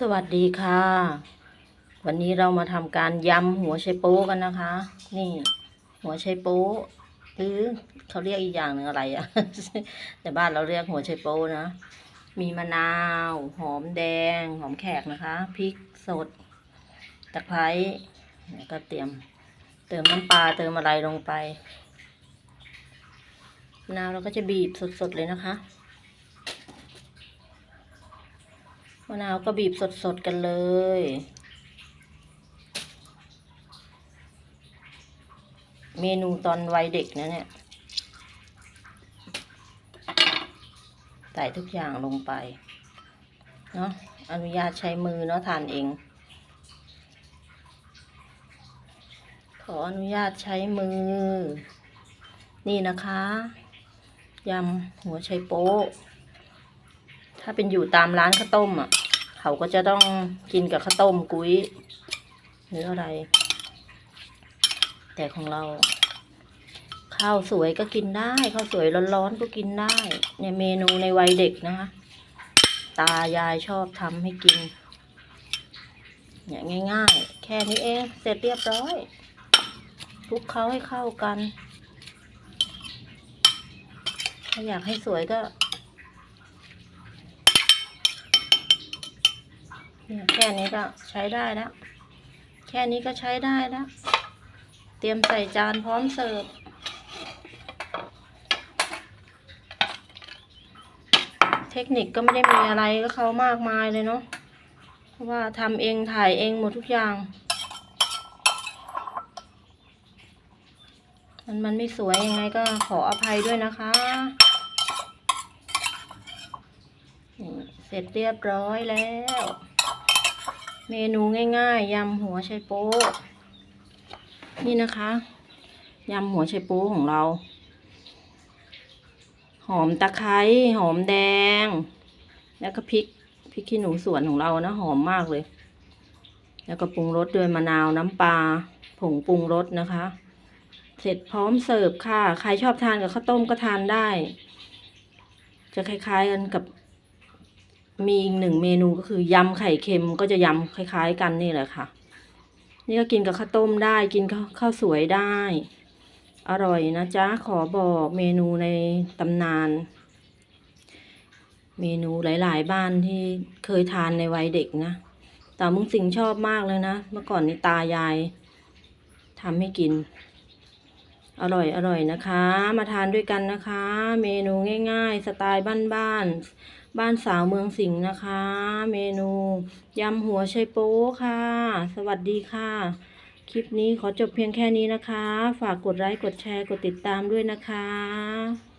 สวัสดีค่ะ วันนี้เรามาทำการยำหัวไชโป๊กันนะคะ นี่ หัวไชโป๊หรือเขาเรียกอีกอย่างหนึ่งอะไรอะแต่บ้านเราเรียกหัวไชโป๊นะ มีมะนาว หอมแดง หอมแขกนะคะพริกสด ตะไคร้แล้วก็เตรียม เติมน้ำปลาเติมอะไรลงไปมะนาวเราก็จะบีบสดๆเลยนะคะ มะนาวก็บีบสดๆกันเลยเมนูตอนวัยเด็กนะเนี่ย ใส่ทุกอย่างลงไป เนาะอนุญาตใช้มือเนาะทานเอง ขออนุญาตใช้มือ นี่นะคะยำหัวไชโป๊ถ้าเป็นอยู่ตามร้านข้าวต้มอะ เขาก็จะต้องกินกับข้าวต้มกุ้ยหรืออะไร แต่ของเรา ข้าวสวยก็กินได้ ข้าวสวยร้อนๆก็กินได้ เนี่ยเมนูในวัยเด็กนะคะตายายชอบทำให้กิน เนี่ยง่าย ๆ แค่นี้เองเสร็จเรียบร้อยคลุกเคล้าให้เข้ากัน ถ้าอยากให้สวยก็ เนี่ย แค่นี้ก็ใช้ได้แล้ว แค่นี้ก็ใช้ได้แล้ว เตรียมใส่จานพร้อมเสิร์ฟ เทคนิคก็ไม่ได้มีอะไรก็เขามากมายเลยเนาะ เพราะว่าทำเองถ่ายเองหมดทุกอย่าง มันมันไม่สวยยังไงก็ขออภัยด้วยนะคะเสร็จเรียบร้อยแล้ว เมนูง่ายๆยำหัวไชโป๊ะนี่นะคะยำหัวไชโป๊ะของเรา หอมตะไคร้หอมแดง แล้วก็พริกพริกขี้หนูสวนของเรานะหอมมากเลย แล้วก็ปรุงรสด้วยมะนาวน้ำปลาผงปรุงรสนะคะ เสร็จพร้อมเสิร์ฟค่ะ ใครชอบทานกับข้าวต้มก็ทานได้ จะคล้ายๆกันกับ มีอีกหนึ่งเมนูก็คือยำไข่เค็มก็จะยำคล้าย ๆ กันนี่แหละค่ะ นี่ก็กินกับข้าวต้มได้กินข้าวข้าวสวยได้ อร่อยนะจ๊ะขอบอกเมนูในตำนาน เมนูหลาย ๆ บ้านที่เคยทานในวัยเด็กนะแต่มึงสิงชอบมากเลยนะ เมื่อก่อนนี่ตายายทำให้กิน อร่อยอร่อยนะคะ มาทานด้วยกันนะคะ เมนูง่าย ๆ สไตล์บ้านๆ บ้านสาวเมืองสิงห์นะคะ เมนูยำหัวไชโป๊ค่ะ สวัสดีค่ะ คลิปนี้ขอจบเพียงแค่นี้นะคะ ฝากกดไลค์กดแชร์กดติดตามด้วยนะคะ